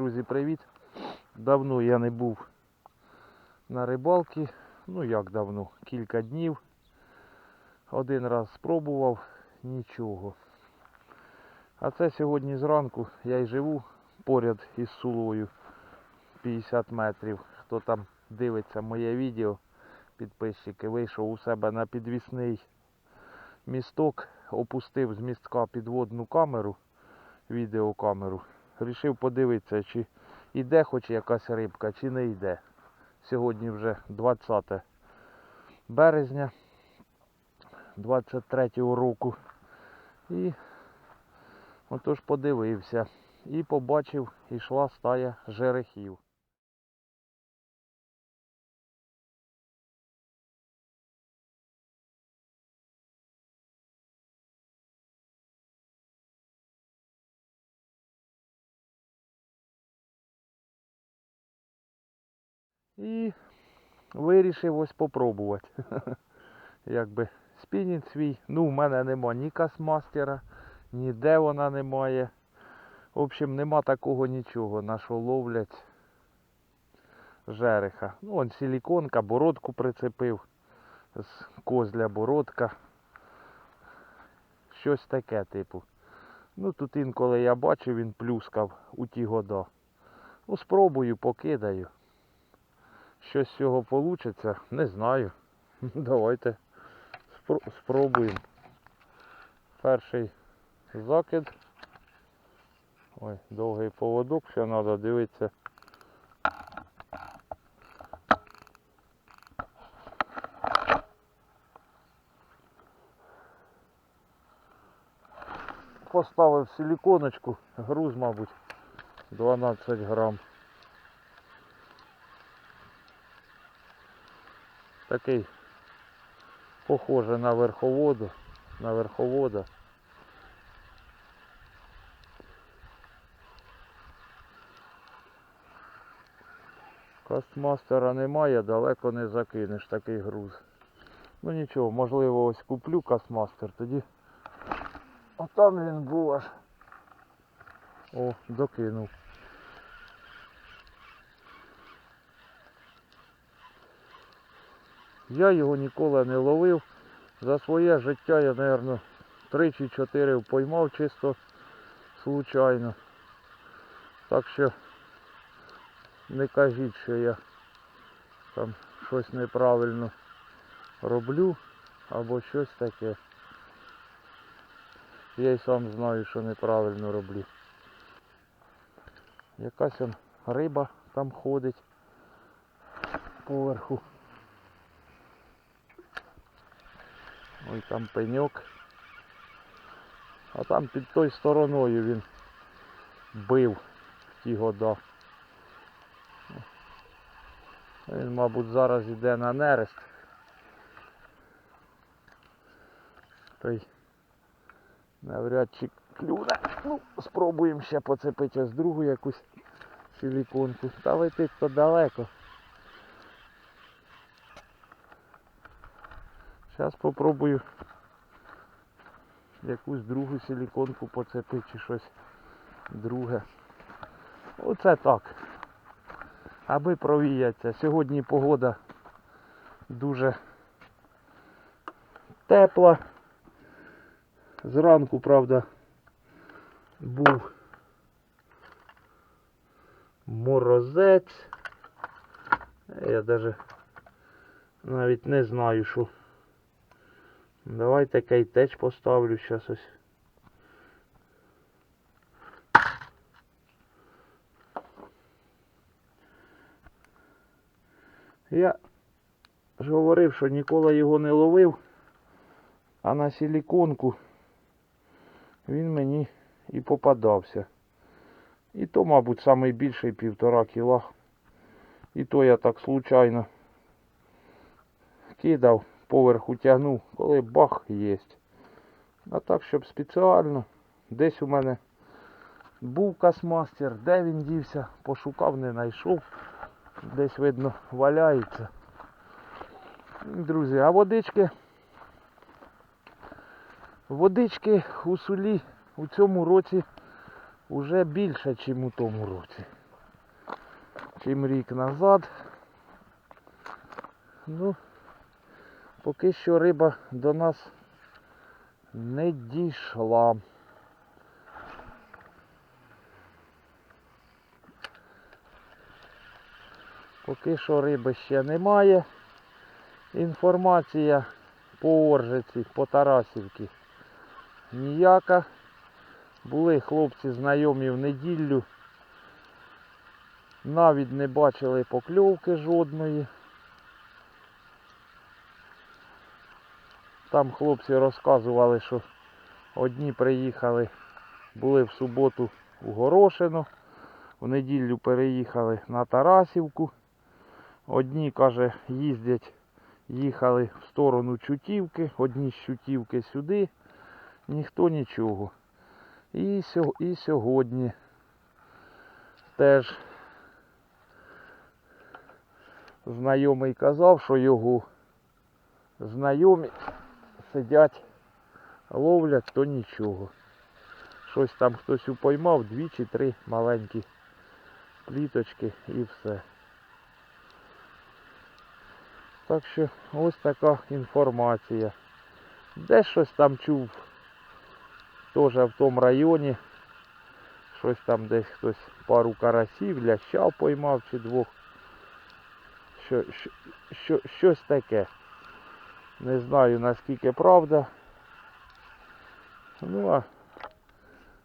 Друзі, привіт! Давно я не був на рибалці. Ну як давно? Кілька днів. Один раз спробував, нічого. А це сьогодні зранку я й живу поряд із Сулою 50 метрів. Хто там дивиться моє відео, підписчики, вийшов у себе на підвісний місток, опустив з містка підводну камеру, відеокамеру. Рішив подивитися, чи йде хоч якась рибка, чи не йде. Сьогодні вже 20 березня 23-го року. І отож подивився. І побачив, ішла стая жерехів. І вирішив ось попробувати. Якби спінінг свій. Ну, в мене нема ні касмастера, ніде вона немає. В общем, нема такого нічого, на що ловлять жереха. Ну, он силіконка, бородку прицепив з козля бородка. Щось таке, типу. Ну тут інколи я бачив, він плюскав у ті года. Ну, спробую, покидаю. Що з цього вийде, не знаю. Давайте спробуємо. Перший закид. Ой, довгий поводок, ще треба дивитися. Поставив силіконочку, груз, мабуть, 12 грам. Такий похоже на верховоду, на верховода. Кастмастера немає, далеко не закинеш такий груз. Ну нічого, можливо ось куплю кастмастер, тоді. А там він був аж. О, докинув. Я його ніколи не ловив. За своє життя я, мабуть, три чи чотири поймав чисто случайно. Так що не кажіть, що я там щось неправильно роблю або щось таке. Я й сам знаю, що неправильно роблю. Якась он риба там ходить поверху. Ой, там пеньок. А там під той стороною він бив в ті года. Він, мабуть, зараз йде на нерест. Той навряд чи клюне. Ну, спробуємо ще поцепити ось другу якусь силіконку. Та летить то далеко. Зараз попробую якусь другу силіконку поцепити чи щось друге. Оце так. Аби провіяться. Сьогодні погода дуже тепла. Зранку, правда, був морозець. Я даже навіть не знаю, що. Давайте кейтеч поставлю зараз ось. Я ж говорив, що ніколи його не ловив, а на силіконку він мені і попадався. І то, мабуть, найбільший півтора кіла. І то я так случайно кидав, поверху тягнув, коли бах єсть. А так, щоб спеціально. Десь у мене був касмастер, де він дівся, пошукав, не знайшов. Десь видно валяється. Друзі, а водички. Водички у сулі у цьому році вже більше, ніж у тому році. чим рік назад. Ну, поки що риба до нас не дійшла. Поки що риби ще немає. Інформація по Оржиці, по Тарасівці ніяка. Були хлопці знайомі в неділю. Навіть не бачили покльовки жодної. Там хлопці розказували, що одні приїхали, були в суботу у Горошино, в неділю переїхали на Тарасівку. Одні, каже, їздять, їхали в сторону Чутівки, одні з Чутівки сюди, ніхто нічого. І, і сьогодні теж знайомий казав, що його знайомі сидять, ловлять, то нічого. Щось там хтось упоймав, дві чи три маленькі пліточки і все. Так що ось така інформація. Де щось там чув, теж в тому районі. Щось там десь хтось пару карасів, ляща поймав чи двох. Що, що, що, щось таке. Не знаю наскільки правда. Ну а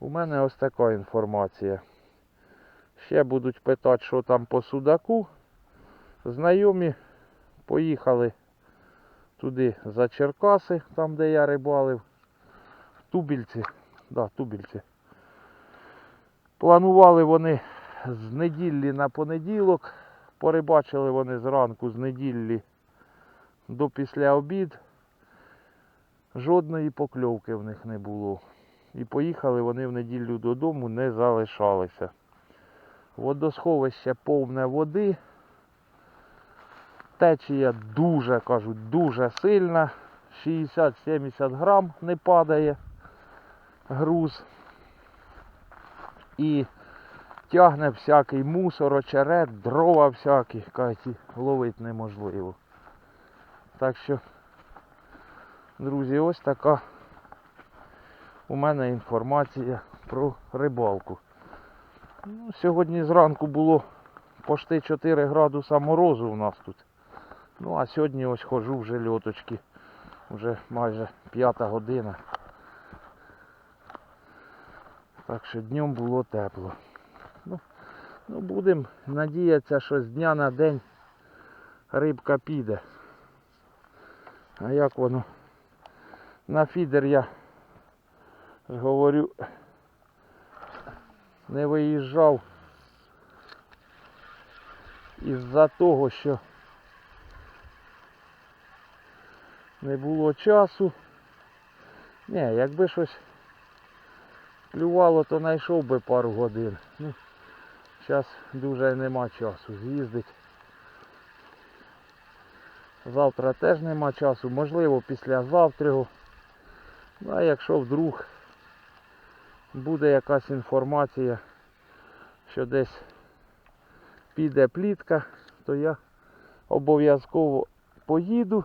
у мене ось така інформація. Ще будуть питати, що там по судаку. Знайомі поїхали туди за Черкаси, там де я рибалив. Тубільці. Да, тубільці. Планували вони з неділі на понеділок. Порибачили вони зранку з неділі до після обід. Жодної покльовки в них не було. І поїхали вони в неділю додому, не залишалися. Водосховище повне води. Течія дуже, кажуть, дуже сильна. 60-70 грам не падає груз. І тягне всякий мусор, очерет, дрова всякі. Кажуть, ловити неможливо. Так що, друзі, ось така у мене інформація про рибалку. Ну, сьогодні зранку було почти 4 градуса морозу у нас тут. Ну а сьогодні ось хожу вже льоточки. Вже майже п'ята година. Так що днем було тепло. Ну, ну будемо надіятися, що з дня на день рибка піде. А як воно? На фідер я говорю, не виїжджав із-за того, що не було часу. Ні, якби щось клювало, то знайшов би пару годин. Ну, зараз дуже нема часу з'їздити. Завтра теж нема часу, можливо післязавтра. Ну, а якщо вдруг буде якась інформація, що десь піде плітка, то я обов'язково поїду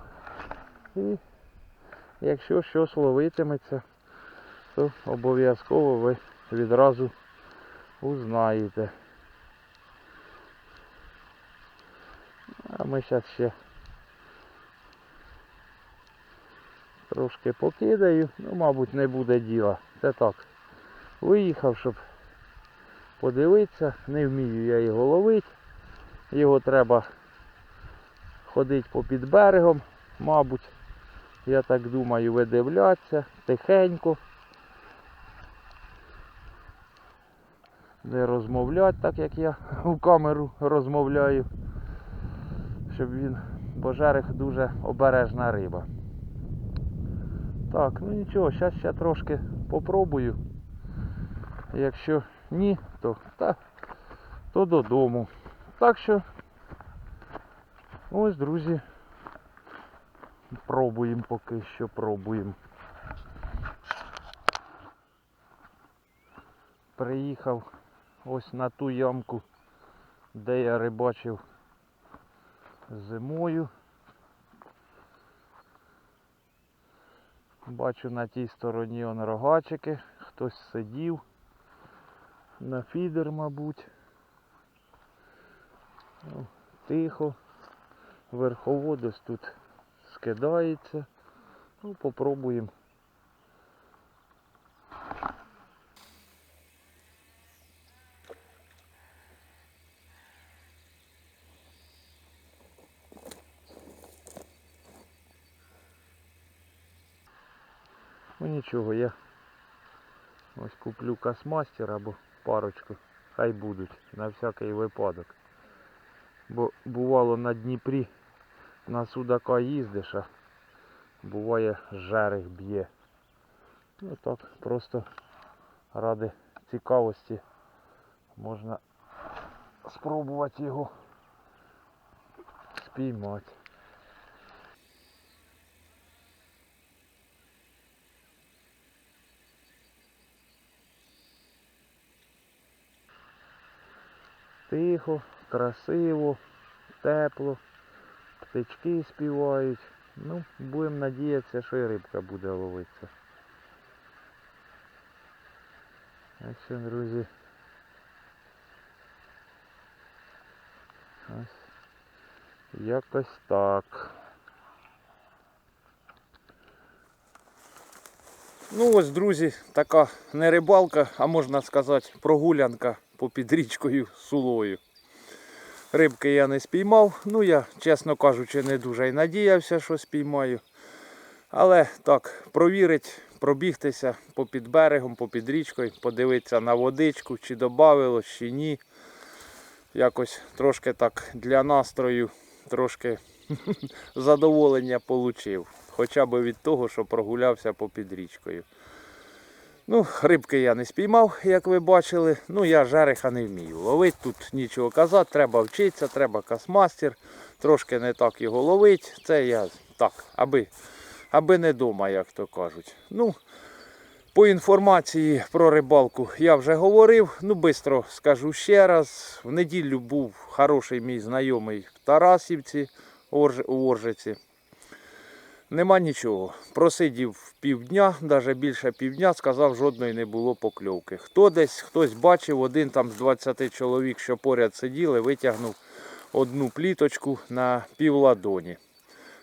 і якщо щось ловитиметься, то обов'язково ви відразу узнаєте. А ми зараз ще трошки покидаю, ну мабуть не буде діла. Це так. Виїхав, щоб подивитися, не вмію я його ловити. Його треба ходити попід берегом, мабуть. Я так думаю, видивлятися тихенько. Не розмовляти так, як я у камеру розмовляю. Щоб він, бо дуже обережна риба. Так, ну нічого, зараз ще трошки попробую. Якщо ні, то, та, то додому. Так що ось, друзі, пробуємо поки що пробуємо. Приїхав ось на ту ямку, де я рибачив зимою. Бачу на тій стороні он рогачики, хтось сидів на фідер, мабуть. Тихо. Верховодець тут скидається. Ну, попробуємо. Нічого, я ось куплю касмастер або парочку. Хай будуть на всякий випадок. Бо бувало на Дніпрі на судака їздиш, а буває жерех б'є. Ну так, просто ради цікавості можна спробувати його спіймати. Тихо, красиво, тепло, птички співають. Ну, будемо надіятися, що і рибка буде ловитися. Так що, друзі. Ось. Якось так. Ну ось, друзі, така не рибалка, а можна сказати прогулянка попід річкою Сулою. Рибки я не спіймав. Ну я, чесно кажучи, не дуже і надіявся, що спіймаю. Але так, провірить, пробігтися попід берегом, попід річкою, подивитися на водичку, чи додавилось, чи ні. Якось трошки так для настрою, трошки задоволення отримав. Хоча б від того, що прогулявся попід річкою. Ну, рибки я не спіймав, як ви бачили. Ну, я жереха не вмію. Ловити тут нічого казати, треба вчитися, треба касмастер. Трошки не так його ловить. Це я так, аби, аби не дома, як то кажуть. Ну, по інформації про рибалку я вже говорив. Ну, швидко скажу ще раз. В неділю був хороший мій знайомий в Тарасівці у Оржиці. Нема нічого. Просидів півдня, навіть більше півдня, сказав, жодної не було покльовки. Хто десь, хтось бачив, один там з 20 чоловік, що поряд сиділи, витягнув одну пліточку на півладоні.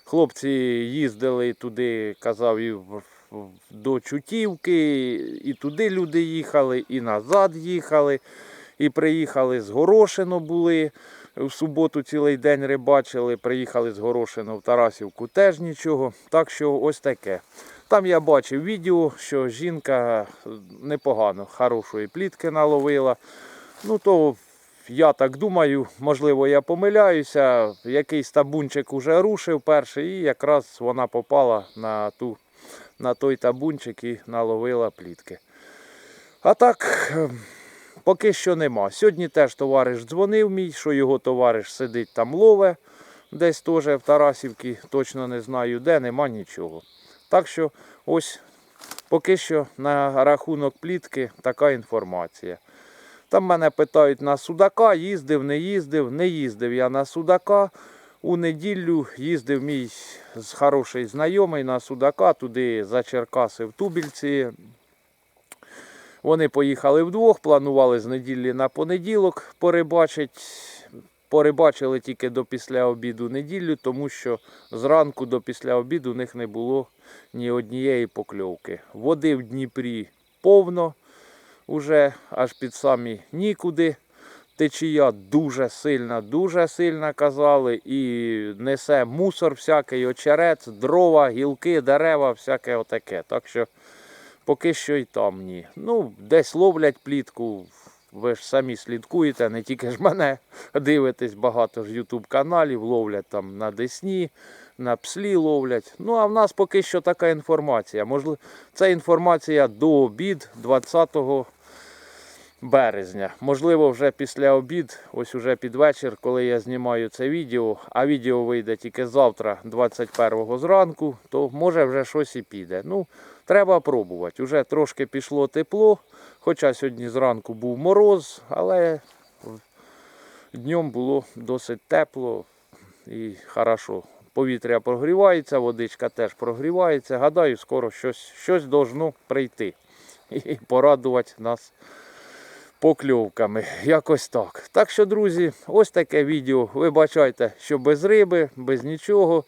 Хлопці їздили туди, казав, і до Чутівки, і туди люди їхали, і назад їхали, і приїхали з Горошино були. В суботу цілий день рибачили, приїхали з Горошино в Тарасівку, теж нічого. Так що ось таке. Там я бачив відео, що жінка непогано, хорошої плітки наловила. Ну то я так думаю, можливо, я помиляюся. Якийсь табунчик уже рушив перший, і якраз вона попала на, ту, на той табунчик і наловила плітки. А так, ем, поки що нема. Сьогодні теж товариш дзвонив мій, що його товариш сидить там лове, десь теж в Тарасівці, точно не знаю де, нема нічого. Так що ось поки що на рахунок плітки така інформація. Там мене питають на Судака, їздив, не їздив, не їздив я на Судака. У неділю їздив мій хороший знайомий на Судака, туди за Черкаси в Тубільці. Вони поїхали вдвох, планували з неділі на понеділок порибачить. Порибачили тільки до після обіду неділю, тому що зранку до після обіду у них не було ні однієї покльовки. Води в Дніпрі повно, уже аж під самі нікуди. Течія дуже сильна, дуже сильна казали, і несе мусор всякий, очерець, дрова, гілки, дерева, всяке отаке. Так що поки що й там ні. Ну, десь ловлять плітку. Ви ж самі слідкуєте, не тільки ж мене дивитесь, багато ж ютуб каналів ловлять там на Десні, на пслі ловлять. Ну а в нас поки що така інформація. Можливо, це інформація до обід 20 березня. Можливо, вже після обід, ось уже під вечір, коли я знімаю це відео, а відео вийде тільки завтра, 21-го зранку, то може вже щось і піде. Ну, треба пробувати. Уже трошки пішло тепло, хоча сьогодні зранку був мороз, але Днем було досить тепло і хорошо. Повітря прогрівається, водичка теж прогрівається. Гадаю, скоро щось, щось должно прийти і порадувати нас покльовками. Якось так. Так що, друзі, ось таке відео. Ви бачите, що без риби, без нічого.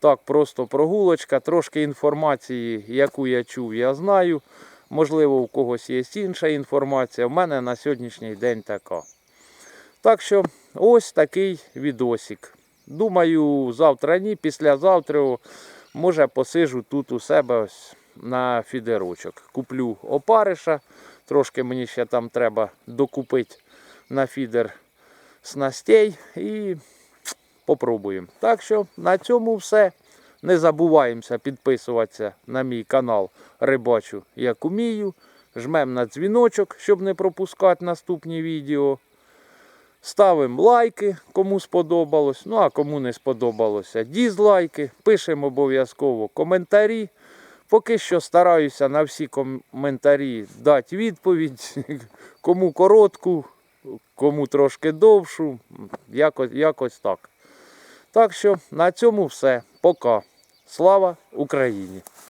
Так, просто прогулочка, трошки інформації, яку я чув, я знаю. Можливо, у когось є інша інформація. У мене на сьогоднішній день така. Так що ось такий відосик. Думаю, завтра ні, післязавтра, може, посижу тут у себе ось на фідерочок. Куплю опариша. Трошки мені ще там треба докупити на фідер снастей і попробуємо. Так що на цьому все. Не забуваємося підписуватися на мій канал Рибачу як умію. Жмемо на дзвіночок, щоб не пропускати наступні відео. Ставимо лайки, кому сподобалось. Ну а кому не сподобалося, дізлайки. Пишемо обов'язково коментарі. Поки що стараюся на всі коментарі дати відповідь. Кому коротку, кому трошки довшу. Якось, якось так. Так що на цьому все. Пока. Слава Україні!